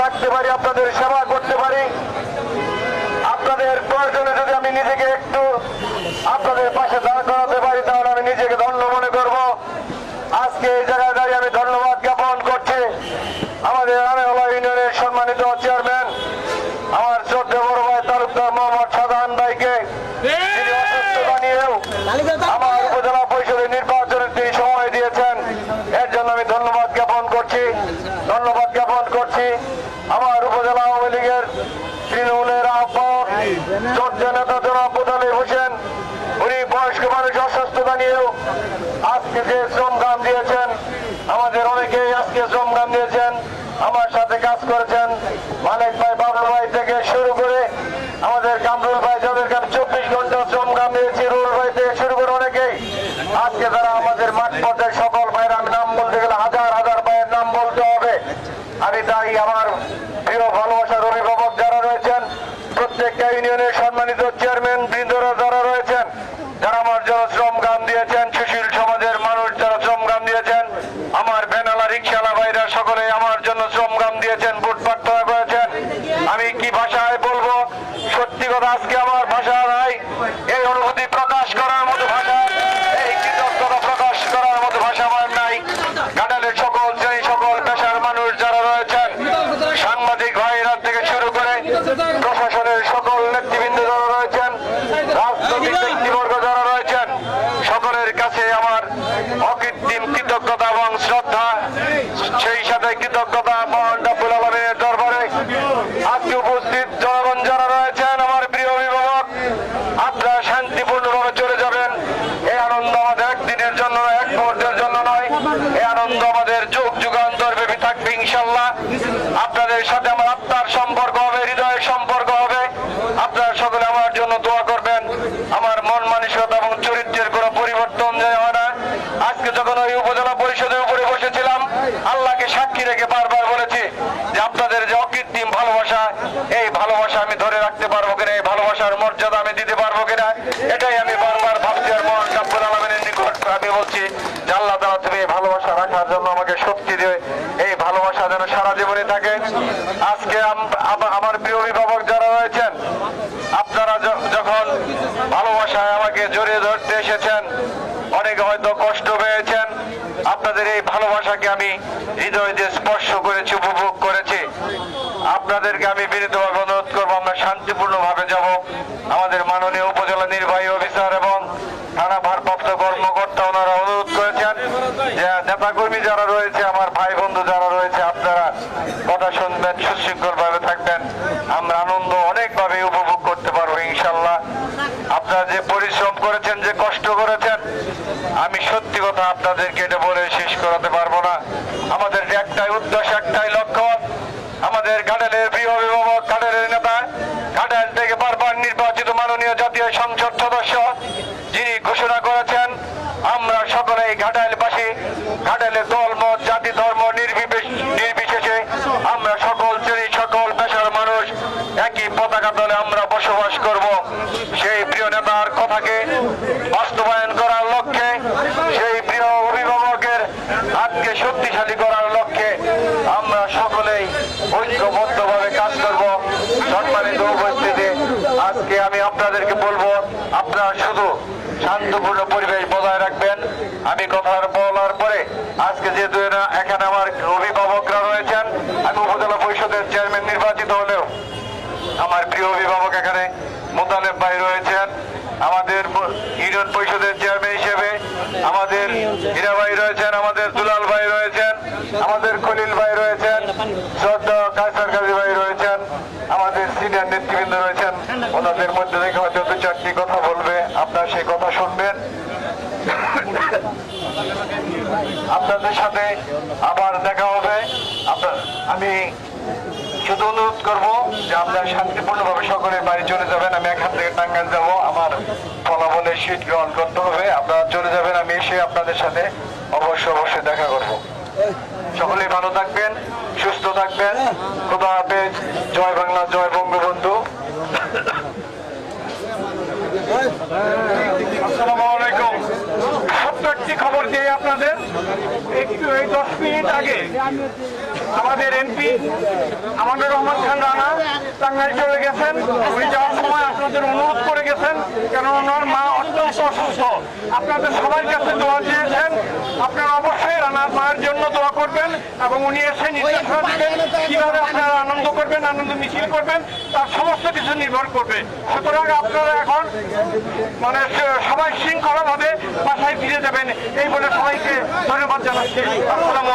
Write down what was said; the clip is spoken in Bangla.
থাকতে পারি, আপনাদের সেবা করতে পারি। আপনাদের প্রয়োজনে যদি আমি নিজেকে একটু আপনাদের পাশে দাঁড় করাতে পারি তাহলে আমি নিজেকে ধন্য মনে করব আজকে এই জায়গায় দাঁড়িয়ে আমি ধন্যবাদ জ্ঞাপন করছি আমাদের আনেওয়ালা ইউনিয়নের সম্মানিত চেয়ারম্যান আমার চোদ্দ বড় ভাই তালুকদার মোহাম্মদ সাধারণ ভাইকে তিনি অসুস্থতা নিয়েও আমার উপজেলা পরিষদের নির্বাচনে তিনি সময় দিয়েছেন এর জন্য আমি ধন্যবাদ জ্ঞাপন করছি ধন্যবাদ জ্ঞাপন করছি আমার উপজেলা আওয়ামী লীগের তৃণমূলের আহ্বায়ক হোসেন, উনি বয়স্ক মানুষ নিয়েও আজকে যে দিয়েছেন, আমাদের আজকে দিয়েছেন, আমার সাথে কাজ করেছেন মালিক ভাই বাবুল ভাই থেকে শুরু করে আমাদের কামরুল ভাই যাদেরকে আমি চব্বিশ ঘণ্টা শ্রমগান দিয়েছি রুল ভাই থেকে শুরু করে অনেকেই আজকে তারা আমাদের মাঠ পর্যায়ে সকল ভাইয়ের আমি নাম বলতে গেলে হাজার হাজার ভাইয়ের নাম বলতে হবে আমি তাই আমার প্রিয় ভালোবাসার অভিভাবক যারা রয়েছেন প্রত্যেকটা ইউনিয়নের সম্মানিত চেয়ারম্যান বৃন্দরা যারা রয়েছেন যারা আমার জন্য শ্রম গান দিয়েছেন সুশীল সমাজের মানুষ যারা শ্রমগ্রাম দিয়েছেন, আমার বেনালা রিক্সালা ভাইরা সকলে আমার জন্য শ্রমগ্রাম দিয়েছেন, বুট প্রার্থনা করেছেন। আমি কি ভাষায় বলব? সত্যি কথা, আজকে আমার ভাষা নাই। এই অনুভূতি প্রকাশ করার মতো ভাষা এই কৃতজ্ঞতা প্রকাশ করার মতো ভাষা আমার নাই ঘাটালের সকল শ্রেণি সকল পেশার মানুষ যারা রয়েছেন সাংবাদিক ভাইরা থেকে শুরু করে প্রশাসনের সকল নেতৃবৃন্দ যারা রয়েছেন রাজনৈতিক ব্যক্তিবর্গ যারা রয়েছেন সকলের কাছে আমার অকৃত্রিম কৃতজ্ঞতা এবং শ্রদ্ধা সেই সাথে কৃতজ্ঞতা মহান ডাবুল আলমের দরবারে। আজকে উপস্থিত জনগণ যারা রয়েছেন আমার প্রিয় অভিভাবক আপনারা শান্তিপূর্ণভাবে চলে যাবেন। এই আনন্দ আমাদের একদিনের জন্য নয়, এক মুহূর্তের জন্য নয়। এই আনন্দ আমাদের যুগ যুগান্তর ব্যাপী থাকবে ইনশাল্লাহ। আপনাদের সাথে আমার আত্মার সম্পর্ক হবে হৃদয়ের সম্পর্ক হবে আপনারা সকলে আমার জন্য দোয়া করবেন আমার মন মানসিকতা এবং চরিত্রের কোনো পরিবর্তন যায় হয় না আজকে যখন ওই উপজেলা পরিষদের উপরে বসেছিলাম আল্লাহকে সাক্ষী রেখে বারবার বলেছি যে আপনাদের যে অকৃত্রিম ভালোবাসা এই ভালোবাসা আমি ধরে রাখতে পারব কিনা? এই ভালোবাসার মর্যাদা আমি দিতে পারব কিনা? এটাই আমি বারবার ভাবছি আর মহান ডাব্বুল আলমিনের নিকট আমি বলছি যে আল্লাহ তুমি এই ভালোবাসা রাখার জন্য আমাকে শক্তি দিয়ে এই ভালোবাসা যেন সারা জীবনে থাকে। আজকে আম- আম- আমার প্রিয় অভিভাবক যারা রয়েছেন, আপনারা যখন ভালোবাসায় আমাকে জড়িয়ে ধরতে এসেছেন, অনেকে হয়তো কষ্ট পেয়েছেন। আপনাদের এই ভালোবাসাকে আমি হৃদয় দিয়ে স্পর্শ করেছি, উপভোগ আপনাদেরকে আমি বিনীতভাবে অনুরোধ করব, আমরা শান্তিপূর্ণভাবে যাব। আমাদের মাননীয় উপজেলা নির্বাহী অফিসার এবং থানা ভারপ্রাপ্ত কর্মকর্তা ওনারা অনুরোধ করেছেন যে নেতাকর্মী যারা রয়েছে, আমার ভাই বন্ধু যারা রয়েছে, আপনারা কথা শুনবেন সুশৃঙ্খল ভাবে থাকবেন। আমরা আনন্দ অনেকভাবে উপভোগ করতে পারব ইনশাল্লাহ আপনারা যে পরিশ্রম করেছেন, যে কষ্ট করেছেন, আমি সত্যি কথা আপনাদেরকে এটা বলে শেষ করাতে পারব না। আমাদের একটাই উদ্দেশ্য, একটাই লক্ষ্য আমাদের ঘাটালের প্রিয় অভিভাবক, ঘাটালের নেতা, ঘাটাল থেকে বারবার নির্বাচিত মাননীয় জাতীয় সংসদ সদস্য যিনি ঘোষণা করেছেন, আমরা সকলে এই ঘাটালবাসী ঘাটালের দল, মত, জাতি, ধর্ম নির্বিশেষে আমরা সকল শ্রেণি, সকল পেশার মানুষ একই পতাকা তলে আমরা বসবাস করব। সেই প্রিয় নেতার কথাকে বাস্তবায়ন করার লক্ষ্যে সেই প্রিয় অভিভাবকের হাতকে শক্তিশালী করার লক্ষ্যে আমরা সকলেই ঐক্যবদ্ধভাবে কাজ করব সম্মানিত উপস্থিতি আজকে আমি আপনাদেরকে বলব, আপনারা শুধু শান্তপূর্ণ পরিবেশ বজায় রাখবেন। আমি কথা বলার পরে আজকে যেহেতু এখানে আমার অভিভাবকরা রয়েছেন, আমি উপজেলা পরিষদের চেয়ারম্যান নির্বাচিত হলেও আমার প্রিয় অভিভাবক এখানে মোতালেব ভাই রয়েছেন, আমাদের ইউনিয়ন পরিষদের চেয়ারম্যান হিসেবে আমাদের হীরা ভাই রয়েছেন, আমাদের দুলাল ভাই রয়েছেন আমাদের খলিল ভাই রয়েছেন শ্রদ্ধা কায়সার কাজী ভাই রয়েছেন আমাদের সিনিয়র নেতৃবৃন্দ রয়েছেন ওনাদের মধ্যে থেকে হয়তো দু চারটি কথা বলবে আপনারা সেই কথা শুনবেন। আপনাদের সাথে আবার দেখা হবে। আমি শুধু অনুরোধ করব যে আপনারা শান্তিপূর্ণভাবে সকলে বাড়ি চলে যাবেন। আমি এখান থেকে টাঙ্গাইল যাব। আমার ফলাফলের শীত গ্রহণ করতে হবে। আপনারা চলে যাবেন। আমি এসে আপনাদের সাথে অবশ্যই অবশ্যই দেখা করব। সকলেই ভালো থাকবেন সুস্থ থাকবেন। খোদা হাফেজ। জয় বাংলা জয় বঙ্গবন্ধু আসসালামু আলাইকুম একটি খবর দিয়ে আপনাদের, একটু এই দশ মিনিট আগে আমাদের এমপি আমাদের রহমান খান চলে গেছেন। উনি যাওয়ার সময় আপনাদের অনুরোধ করে গেছেন কেন ওনার মা অত্যন্ত অসুস্থ। আপনাদের সবার কাছে দোয়া চেয়েছেন। আপনারা অবশ্যই রানার মায়ের জন্য দোয়া করবেন এবং উনি এসে নির্দেশনা দেবেন কীভাবে আপনারা আনন্দ করবেন, আনন্দ মিছিল করবেন, তার সমস্ত কিছু নির্ভর করবে। সুতরাং আপনারা এখন মানে সবাই শৃঙ্খলাভাবে বাসায় ফিরে যাবেন। এই বলে সবাইকে ধন্যবাদ জানাচ্ছি। আসসালামু